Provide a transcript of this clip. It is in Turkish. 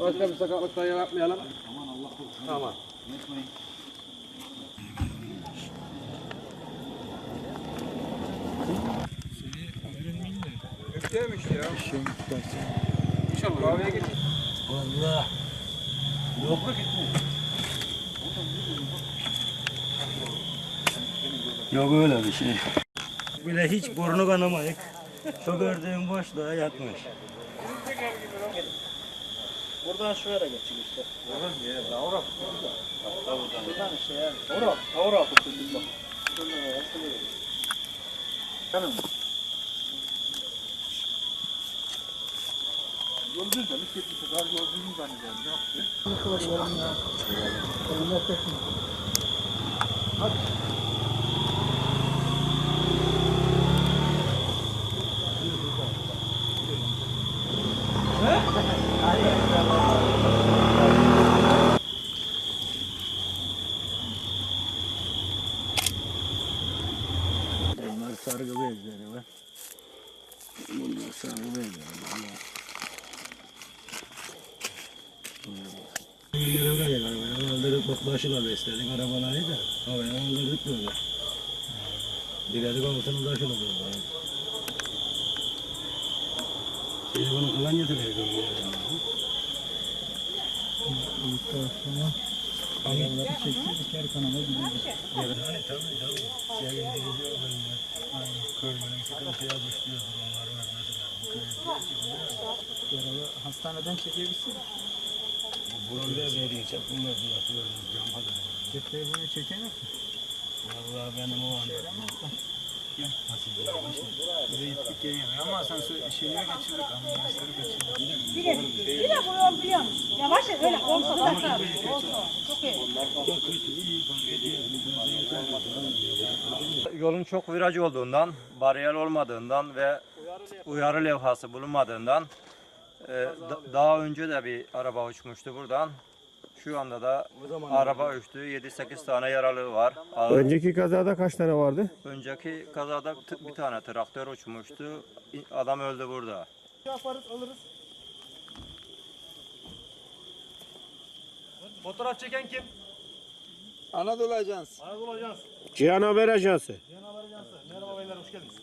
Başka bir sakatlık da yaratmayalım. Tamam. Öpteymiş ya. İnşallah. Kahveye git. Allah. Yok. Yok öyle bir şey. Bile hiç burnu kanamayık. Şu gördüğüm boşluğa yatmış. Buradan şu yere geçiyor işte. Buradan niye? Davra. Buradan işte yani. Davra. Davra. Canım. Gördün mü? Bir sefer gördüğünü zannediyorum. Ne yaptı? Bunlar sargı bezleri var. Bunlar sargı bezleri. Bunlar Havaya kaldırıp bak başına besledik arabaları da. Havaya kaldırdık böyle. Diredik olsun başına böyle. Şimdi bunu falan getiriyor. Adamları çektik, her kanala gidiyoruz. Yani tabii tabii. Şey gidiyor Köylerin sıkıntıya durumlar var mesela. Bu köy Yaralı hastaneden çekebilsin. Burada veriyor, çapında bırakıyoruz cam kadar. Cep telefonu çekemez mi? Vallahi benim o anda. Nasıl bir şey? Buraya gittik gelemiyor ama asansör şeyleri kaçırdık, ambulansları kaçırdık. Bile, bile bu biliyor musun? Yavaş öyle olsa da olsa. Çok iyi. Çok kötü, iyi. Yolun çok viraj olduğundan, bariyer olmadığından ve uyarı levhası bulunmadığından e, da- daha önce de bir araba uçmuştu buradan. Şu anda da araba uçtu. 7-8 tane yaralı var. Önceki kazada kaç tane vardı? Önceki kazada bir tane traktör uçmuştu. Adam öldü burada. Fotoğraf çeken kim? Anadolu Ajans. Anadolu Ajans. Cihan Haber Ajansı. Merhaba beyler hoş geldiniz.